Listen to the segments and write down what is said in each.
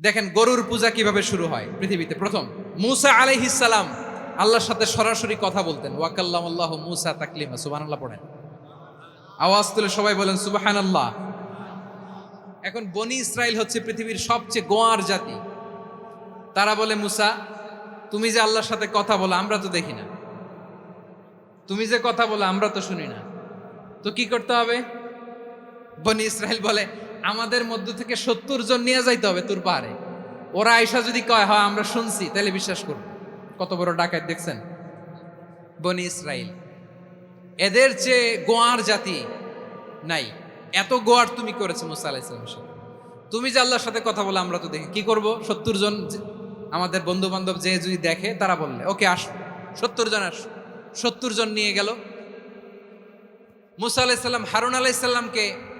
দেখেন গরুর পূজা কীভাবে শুরু হয় পৃথিবীতে? প্রথম, মুসা আলাইহিসালাম আল্লাহর সাথে সরাসরি কথা বলতেন। ওয়াকাল্লাম আল্লাহ মুসা তাকলিমা, সুবহানাল্লাহ পড়েন। আওয়াজ তুলে সবাই বলেন, সুবহানাল্লাহ। এখন বনি ইসরায়েল হচ্ছে পৃথিবীর সবচেয়ে গোয়ার জাতি। তারা বলে, মুসা, তুমি যে আল্লাহর সাথে কথা বলো, আমরা তো দেখি না। তুমি যে কথা বলো, আমরা তো শুনি না। তো কি করতে হবে? বনি ইসরায়েল বলে আমাদের মধ্য থেকে সত্তর জন নিয়ে যাইতে হবে তোর পাহাড়ে ওরা আয়সা যদি কয়, হয়, আমরা শুনছি, তাহলে বিশ্বাস করব কত বড় ডাকাত, দেখছেন? বনি ইসরায়েল এদের চেয়ে গোয়ার জাতি নাই। এত গোয়ার তুমি করেছ মুসা আলাইসালামের সাথে। তুমি যে আল্লাহর সাথে কথা বলে, আমরা তো দেখি। কি করব? সত্তর জন আমাদের বন্ধু বান্ধব যে যদি দেখে, তারা বললে, ওকে, আস। সত্তর জন আস। সত্তর জন নিয়ে গেল। মুসা আলাইসাল্লাম হারুন আলাইসাল্লামকে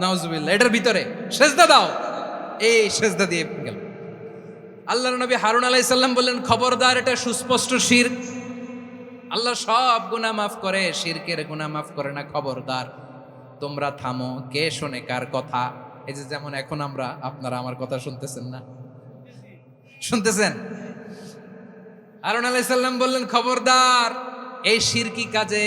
নাউজুবিল্লাহ, এটার ভিতরে সেজদা দাও। এই সেজদা দিয়ে গেল। আল্লাহর নবী হারুন আলাইসাল্লাম বললেন, খবরদার, এটা সুস্পষ্ট শির। আল্লাহ সব গুনাহ মাফ করে, শিরকের গুনাহ মাফ করে না, খবরদার। তোমরা থামো, কে শোনে, কার কথা? এই যে যেমন এখন আমরা, আপনারা আমার কথা শুনতেছেন না? শুনতেছেন? হারুন আলাইসাল্লাম বললেন, খবরদার, এই শিরকি কাজে?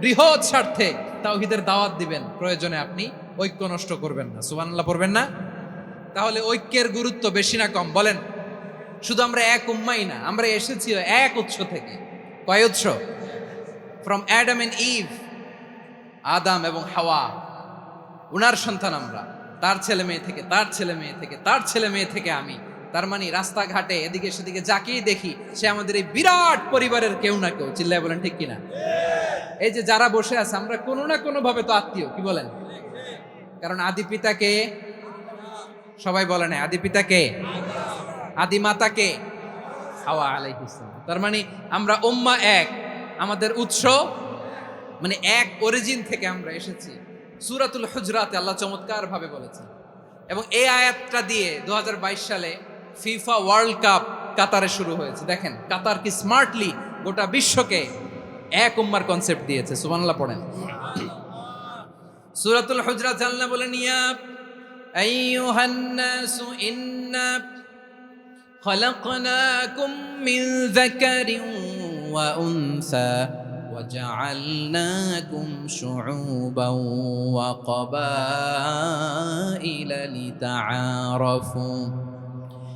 বৃহৎ স্বার্থে তাওহিদের দাওয়াত দিবেন। প্রয়োজনে আপনি ঐক্য নষ্ট করবেন না। সুবহানাল্লাহ পড়বেন না? তাহলে ঐক্যের গুরুত্ব বেশি না কম? বলেন। শুধু আমরা এক উম্মাই না, আমরা এসেছি এক উৎস থেকে। কয় উৎস? From Adam and Eve Adam এবং হাওয়া। উনার সন্তান আমরা। তার ছেলে মেয়ে থেকে, তার ছেলে মেয়ে থেকে, তার ছেলে মেয়ে থেকে আমি। তার মানে রাস্তাঘাটে, এদিকে সেদিকে যাকেই দেখি, সে আমাদের এই বিরাট পরিবারের কেউ না কেউ। চিল্লায় বলেন ঠিক কিনা? এই যে যারা বসে আছে, আমরা কোনো না কোনো ভাবে তো আত্মীয়, কি বলেন? কারণ আদি পিতাকে সবাই বলে না, আদি পিতাকে আদি মাতাকে হাওয়া আলাইহিসসালাম তার মানে আমরা এক, আমাদের উৎস মানে এক অরিজিন থেকে আমরা এসেছি। সুরাতুল হুজরাতে আল্লাহ চমৎকার ভাবে বলেছেন। এবং এই আয়াতটা দিয়ে দু হাজার বাইশ সালে ফিফা ওয়ার্ল্ড কাপ কাতারে শুরু হয়েছে। দেখেন, কাতার কি স্মার্টলি গোটা বিশ্বকে এক উম্মার কনসেপ্ট দিয়েছে সুবহানাল্লাহ পড়েন সুরাতুল হুজরাত আল্লাহ বলেন ইয়া আইয়ুহান নাসু ইন্না خلقناكم من ذكر وأنثى وجعلناكم شعوبا وقبائل لتعارفوا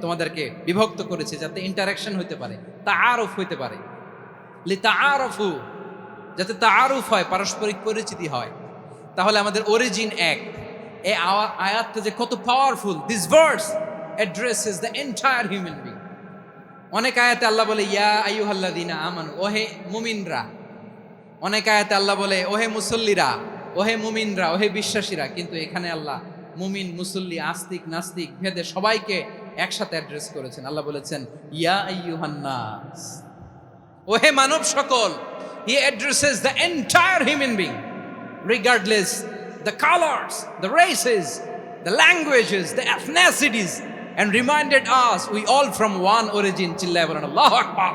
তোমাদেরকে বিভক্ত করেছে যাতে ইন্টারাকশন হইতে পারে তা আরফ হইতে পারে। তা আরফু যাতে তা আরফ হয়, পারস্পরিক পরিচিতি হয়। তাহলে আমাদের অরিজিন এক। আওয়া- আয়াতটা যে কত powerful this verse addresses the entire human being অনেক আয়াতে আল্লাহ বলে, ইয়া আইহাল্লা দিনা আমান ওহে মুমিনরা। অনেক আয়াতে আল্লাহ বলে ওহে মুসল্লিরা ওহে মুমিনরা ওহে বিশ্বাসীরা। কিন্তু এখানে আল্লাহ মুমিন, মুসল্লি, আস্তিক, নাস্তিক, ভেদে সবাইকে একসাথে অ্যাড্রেস করেছেন। আল্লাহ বলেছেন, ইয়া আইয়ুহান্নাস ওহে মানব সকল, he addresses the entire human being regardless the colours, the races, the languages, the ethnicities, and reminded us, we all from one origin চিল্লায় বলেন, আল্লাহ আকবার।